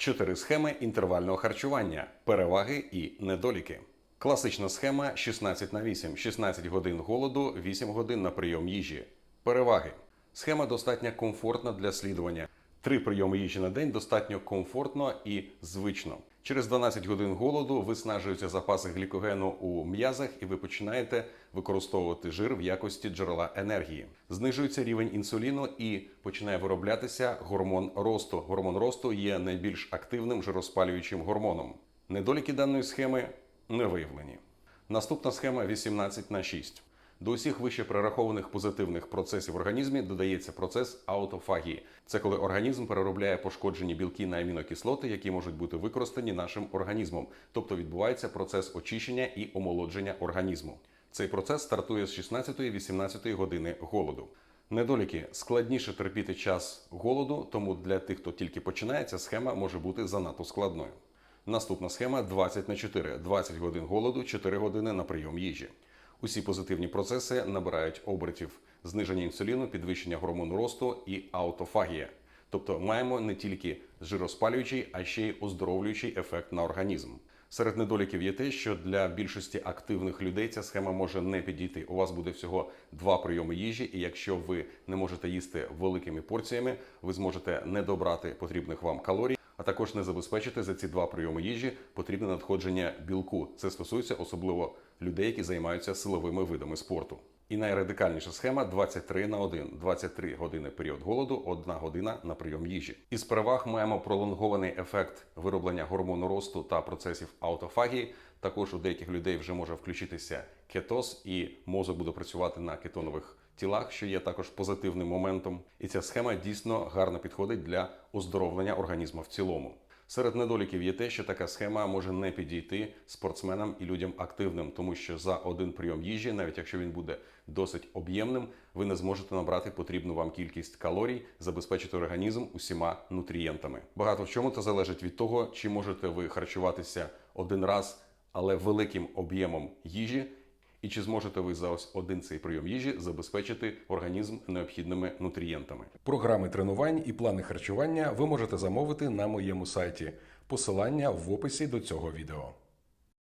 Чотири схеми інтервального харчування, переваги і недоліки. Класична схема 16 на 8, 16 годин голоду, 8 годин на прийом їжі. Переваги. Схема достатньо комфортна для слідування. Три прийоми їжі на день достатньо комфортно і звично. Через 12 годин голоду виснажуються запаси глікогену у м'язах, і ви починаєте використовувати жир в якості джерела енергії. Знижується рівень інсуліну і починає вироблятися гормон росту. Гормон росту є найбільш активним жироспалюючим гормоном. Недоліки даної схеми не виявлені. Наступна схема 18 на 6. До усіх вище перерахованих позитивних процесів в організмі додається процес аутофагії. Це коли організм переробляє пошкоджені білки на амінокислоти, які можуть бути використані нашим організмом. Тобто відбувається процес очищення і омолодження організму. Цей процес стартує з 16-18 години голоду. Недоліки складніше терпіти час голоду, тому для тих, хто тільки починає, ця схема може бути занадто складною. Наступна схема 20 на 4. 20 годин голоду, 4 години на прийом їжі. Усі позитивні процеси набирають обертів зниження інсуліну, підвищення гормону росту і аутофагія. Тобто маємо не тільки жироспалюючий, а ще й оздоровлюючий ефект на організм. Серед недоліків є те, що для більшості активних людей ця схема може не підійти. У вас буде всього два прийоми їжі, і якщо ви не можете їсти великими порціями, ви зможете не добрати потрібних вам калорій, а також не забезпечити за ці два прийоми їжі потрібне надходження білку. Це стосується особливо людей, які займаються силовими видами спорту. І найрадикальніша схема 23 на 1. 23 години період голоду, 1 година на прийом їжі. Із переваг маємо пролонгований ефект вироблення гормону росту та процесів аутофагії. Також у деяких людей вже може включитися кетоз, і мозок буде працювати на кетонових тілах, що є також позитивним моментом. І ця схема дійсно гарно підходить для оздоровлення організму в цілому. Серед недоліків є те, що така схема може не підійти спортсменам і людям активним, тому що за один прийом їжі, навіть якщо він буде досить об'ємним, ви не зможете набрати потрібну вам кількість калорій, забезпечити організм усіма нутрієнтами. Багато в чому це залежить від того, чи можете ви харчуватися один раз, але великим об'ємом їжі. І чи зможете ви за ось один цей прийом їжі забезпечити організм необхідними нутрієнтами? Програми тренувань і плани харчування ви можете замовити на моєму сайті. Посилання в описі до цього відео.